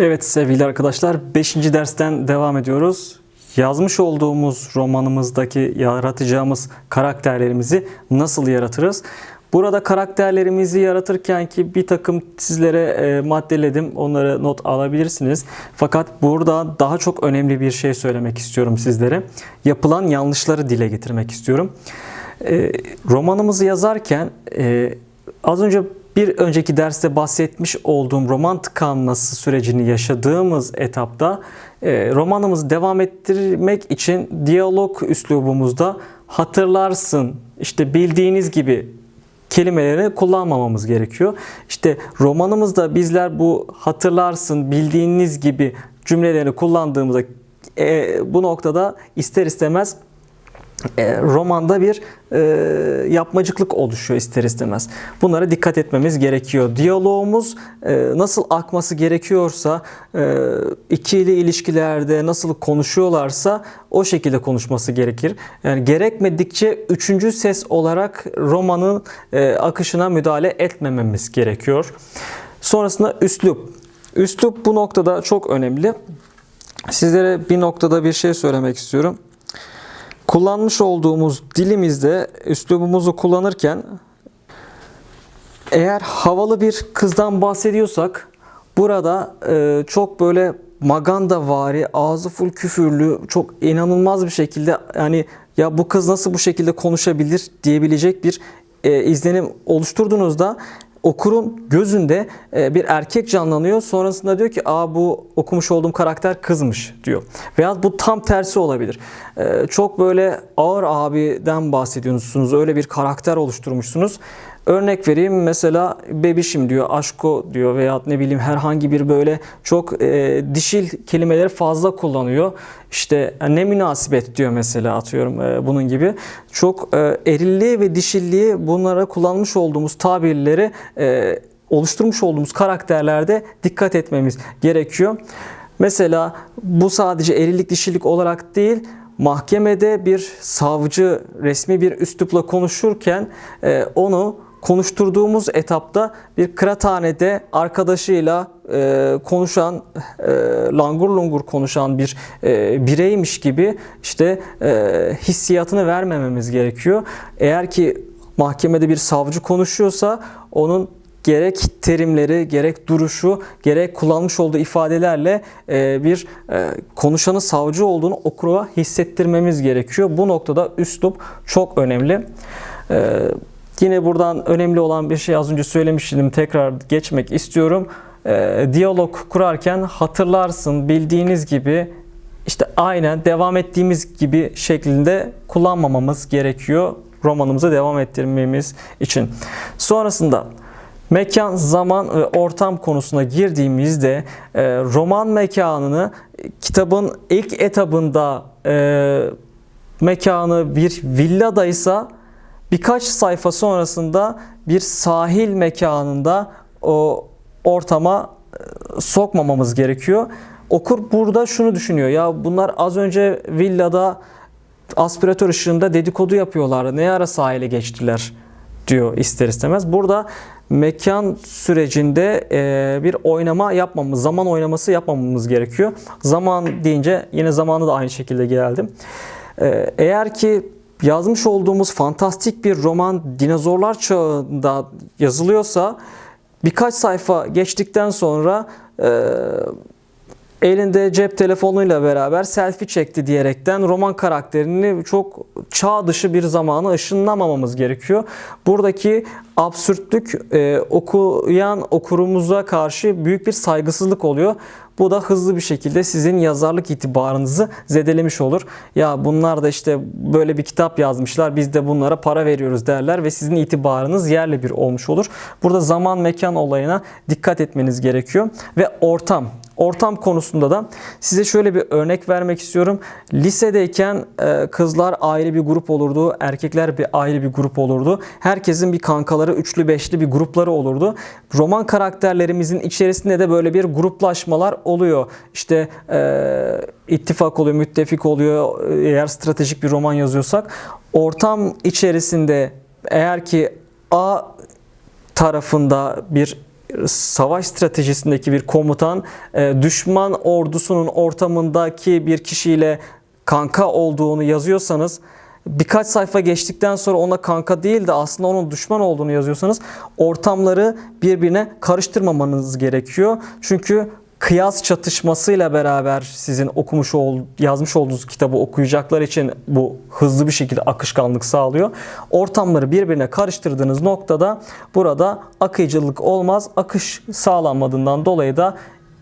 Evet sevgili arkadaşlar 5. dersten devam ediyoruz. Yazmış olduğumuz romanımızdaki yaratacağımız karakterlerimizi nasıl yaratırız? Burada karakterlerimizi yaratırken ki bir takım sizlere e, maddeledim. Onları not alabilirsiniz. Fakat burada daha çok önemli bir şey söylemek istiyorum sizlere. Yapılan yanlışları dile getirmek istiyorum. E, romanımızı yazarken e, az önce bir önceki derste bahsetmiş olduğum roman tıkanması sürecini yaşadığımız etapta e, romanımızı devam ettirmek için diyalog üslubumuzda hatırlarsın, işte bildiğiniz gibi kelimeleri kullanmamamız gerekiyor. İşte romanımızda bizler bu hatırlarsın, bildiğiniz gibi cümlelerini kullandığımızda e, bu noktada ister istemez e, romanda bir e, yapmacıklık oluşuyor ister istemez. Bunlara dikkat etmemiz gerekiyor. Diyalogumuz e, nasıl akması gerekiyorsa, e, ikili ilişkilerde nasıl konuşuyorlarsa o şekilde konuşması gerekir. Yani gerekmedikçe üçüncü ses olarak romanın e, akışına müdahale etmememiz gerekiyor. Sonrasında üslup. Üslup bu noktada çok önemli. Sizlere bir noktada bir şey söylemek istiyorum kullanmış olduğumuz dilimizde üslubumuzu kullanırken eğer havalı bir kızdan bahsediyorsak burada e, çok böyle maganda vari, ağzı full küfürlü, çok inanılmaz bir şekilde yani ya bu kız nasıl bu şekilde konuşabilir diyebilecek bir e, izlenim oluşturduğunuzda okurun gözünde e, bir erkek canlanıyor. Sonrasında diyor ki aa bu okumuş olduğum karakter kızmış diyor. Veya bu tam tersi olabilir. E, çok böyle ağır abiden bahsediyorsunuz. Öyle bir karakter oluşturmuşsunuz. Örnek vereyim mesela bebişim diyor, aşko diyor veya ne bileyim herhangi bir böyle çok e, dişil kelimeleri fazla kullanıyor. İşte ne münasebet diyor mesela atıyorum e, bunun gibi. Çok e, erilliği ve dişilliği bunlara kullanmış olduğumuz tabirleri e, oluşturmuş olduğumuz karakterlerde dikkat etmemiz gerekiyor. Mesela bu sadece erillik dişillik olarak değil mahkemede bir savcı resmi bir üslupla konuşurken e, onu konuşturduğumuz etapta bir kıraathanede arkadaşıyla e, konuşan, e, langur lungur konuşan bir e, bireymiş gibi işte e, hissiyatını vermememiz gerekiyor. Eğer ki mahkemede bir savcı konuşuyorsa onun gerek terimleri, gerek duruşu, gerek kullanmış olduğu ifadelerle e, bir e, konuşanın savcı olduğunu okura hissettirmemiz gerekiyor. Bu noktada üslup çok önemli. Yine buradan önemli olan bir şey az önce söylemiştim tekrar geçmek istiyorum. E, diyalog kurarken hatırlarsın bildiğiniz gibi işte aynen devam ettiğimiz gibi şeklinde kullanmamamız gerekiyor romanımıza devam ettirmemiz için. Sonrasında mekan, zaman ve ortam konusuna girdiğimizde e, roman mekanını kitabın ilk etabında e, mekanı bir villadaysa birkaç sayfa sonrasında bir sahil mekanında o ortama e, sokmamamız gerekiyor. Okur burada şunu düşünüyor. Ya bunlar az önce villada aspiratör ışığında dedikodu yapıyorlar. Ne ara sahile geçtiler diyor ister istemez. Burada mekan sürecinde e, bir oynama yapmamız, zaman oynaması yapmamamız gerekiyor. Zaman deyince yine zamanı da aynı şekilde geldim. E, eğer ki yazmış olduğumuz fantastik bir roman dinozorlar çağında yazılıyorsa birkaç sayfa geçtikten sonra e, elinde cep telefonuyla beraber selfie çekti diyerekten roman karakterini çok çağ dışı bir zamana ışınlamamamız gerekiyor. Buradaki absürtlük e, okuyan okurumuza karşı büyük bir saygısızlık oluyor. Bu da hızlı bir şekilde sizin yazarlık itibarınızı zedelemiş olur. Ya bunlar da işte böyle bir kitap yazmışlar biz de bunlara para veriyoruz derler ve sizin itibarınız yerle bir olmuş olur. Burada zaman mekan olayına dikkat etmeniz gerekiyor ve ortam. Ortam konusunda da size şöyle bir örnek vermek istiyorum. Lisedeyken e, kızlar ayrı bir grup olurdu, erkekler bir ayrı bir grup olurdu. Herkesin bir kankaları, üçlü beşli bir grupları olurdu. Roman karakterlerimizin içerisinde de böyle bir gruplaşmalar oluyor. İşte e, ittifak oluyor, müttefik oluyor. Eğer stratejik bir roman yazıyorsak ortam içerisinde eğer ki A tarafında bir savaş stratejisindeki bir komutan e, düşman ordusunun ortamındaki bir kişiyle kanka olduğunu yazıyorsanız birkaç sayfa geçtikten sonra ona kanka değil de aslında onun düşman olduğunu yazıyorsanız ortamları birbirine karıştırmamanız gerekiyor. Çünkü kıyas çatışmasıyla beraber sizin okumuş ol, yazmış olduğunuz kitabı okuyacaklar için bu hızlı bir şekilde akışkanlık sağlıyor. Ortamları birbirine karıştırdığınız noktada burada akıcılık olmaz. Akış sağlanmadığından dolayı da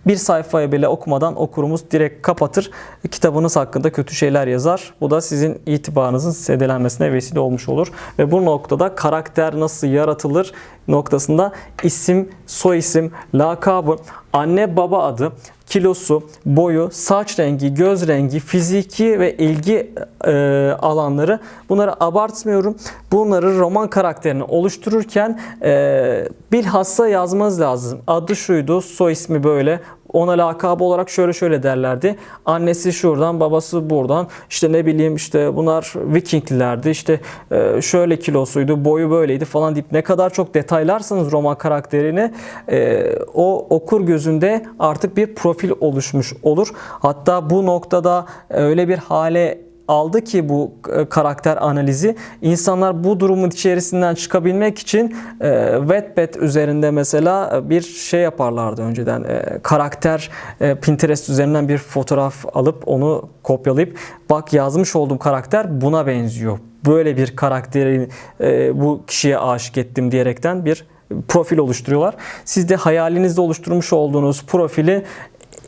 bir sayfayı bile okumadan okurumuz direkt kapatır. Kitabınız hakkında kötü şeyler yazar. Bu da sizin itibarınızın zedelenmesine vesile olmuş olur. Ve bu noktada karakter nasıl yaratılır noktasında isim, soy isim, lakabı, anne baba adı, kilosu, boyu, saç rengi, göz rengi, fiziki ve ilgi e, alanları bunları abartmıyorum. Bunları roman karakterini oluştururken e, bilhassa yazmanız lazım. Adı şuydu, soy ismi böyle. Ona lakabı olarak şöyle şöyle derlerdi. Annesi şuradan, babası buradan. İşte ne bileyim işte bunlar Vikinglilerdi. İşte e, şöyle kilosuydu, boyu böyleydi falan deyip ne kadar çok detaylarsanız roman karakterini e, o okur gözünde artık bir profil oluşmuş olur. Hatta bu noktada öyle bir hale aldı ki bu e, karakter analizi insanlar bu durumun içerisinden çıkabilmek için e, Wattpad üzerinde mesela e, bir şey yaparlardı önceden e, karakter e, Pinterest üzerinden bir fotoğraf alıp onu kopyalayıp bak yazmış olduğum karakter buna benziyor böyle bir karakteri e, bu kişiye aşık ettim diyerekten bir profil oluşturuyorlar. Siz de hayalinizde oluşturmuş olduğunuz profili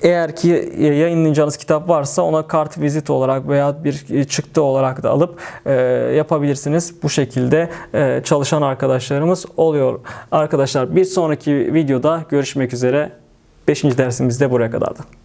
eğer ki yayınlayacağınız kitap varsa ona kart vizit olarak veya bir çıktı olarak da alıp e, yapabilirsiniz. Bu şekilde e, çalışan arkadaşlarımız oluyor. Arkadaşlar bir sonraki videoda görüşmek üzere. 5. dersimiz de buraya kadardı.